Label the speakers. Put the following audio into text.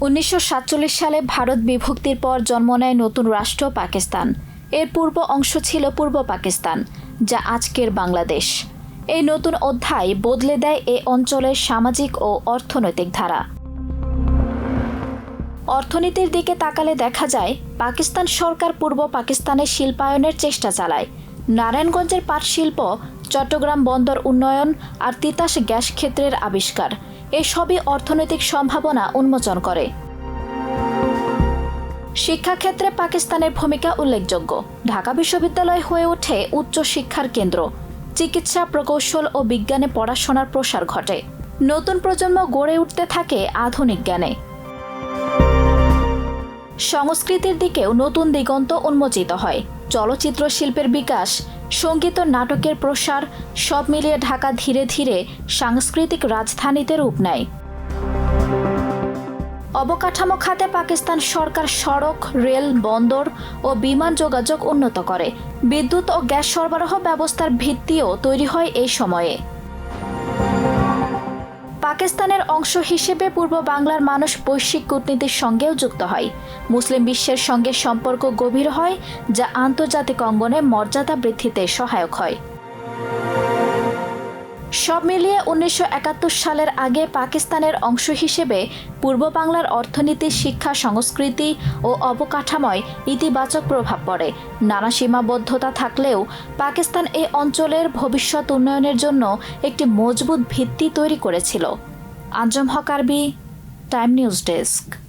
Speaker 1: উনিশশো সাতচল্লিশ সালে ভারত বিভক্তির পর জন্ম নেয় নতুন রাষ্ট্র পাকিস্তান। এর পূর্ব অংশ ছিল পূর্ব পাকিস্তান, যা আজকের বাংলাদেশ। এই নতুন অধ্যায় বদলে দেয় এ অঞ্চলের সামাজিক ও অর্থনৈতিক ধারা। অর্থনীতির দিকে তাকালে দেখা যায়, পাকিস্তান সরকার পূর্ব পাকিস্তানের শিল্পায়নের চেষ্টা চালায়। নারায়ণগঞ্জের পাট শিল্প চট্টগ্রাম বন্দর উন্নয়ন আর তিতাস গ্যাস ক্ষেত্রের আবিষ্কার। এসবই অর্থনৈতিক সম্ভাবনা উন্মোচন করে। শিক্ষাক্ষেত্রে পাকিস্তানের ভূমিকা উল্লেখযোগ্য। ঢাকা বিশ্ববিদ্যালয় হয়ে ওঠে উচ্চ শিক্ষার কেন্দ্র। চিকিৎসা, প্রকৌশল ও বিজ্ঞানে পড়াশোনার প্রসার ঘটে। নতুন প্রজন্ম গড়ে উঠতে থাকে আধুনিক জ্ঞানে। সংস্কৃতির দিকেও নতুন দিগন্ত উন্মোচিত হয়। চলচ্চিত্র শিল্পের বিকাশ, সংগীত নাটকের প্রসার সব মিলিয়ে ঢাকা ধীরে ধীরে সাংস্কৃতিক রাজধানীতে রূপ নেয়। অবকাঠামো খাতে পাকিস্তান সরকার সড়ক, রেল, বন্দর ও বিমান যোগাযোগ উন্নত করে। বিদ্যুৎ ও গ্যাস সরবরাহ ব্যবস্থার ভিত্তিও তৈরি হয় এই সময়ে। পাকিস্তানের অংশ হিসেবে পূর্ব বাংলার মানুষ বৈশ্বিক কূটনীতির সঙ্গেও যুক্ত হয়। মুসলিম বিশ্বের সঙ্গে সম্পর্ক গভীর হয়, যা আন্তর্জাতিক অঙ্গনে মর্যাদা বৃদ্ধিতে সহায়ক হয়। সব মিলিয়ে উনিশশো একাত্তর সালের আগে পাকিস্তানের অংশ হিসেবে পূর্ব বাংলার অর্থনীতি, শিক্ষা, সংস্কৃতি ও অবকাঠামোয় ইতিবাচক প্রভাব পড়ে। নানা সীমাবদ্ধতা থাকলেও পাকিস্তান এই অঞ্চলের ভবিষ্যৎ উন্নয়নের জন্য একটি মজবুত ভিত্তি তৈরি করেছিল। আঞ্জম হক আরবি টাইম নিউজ ডেস্ক।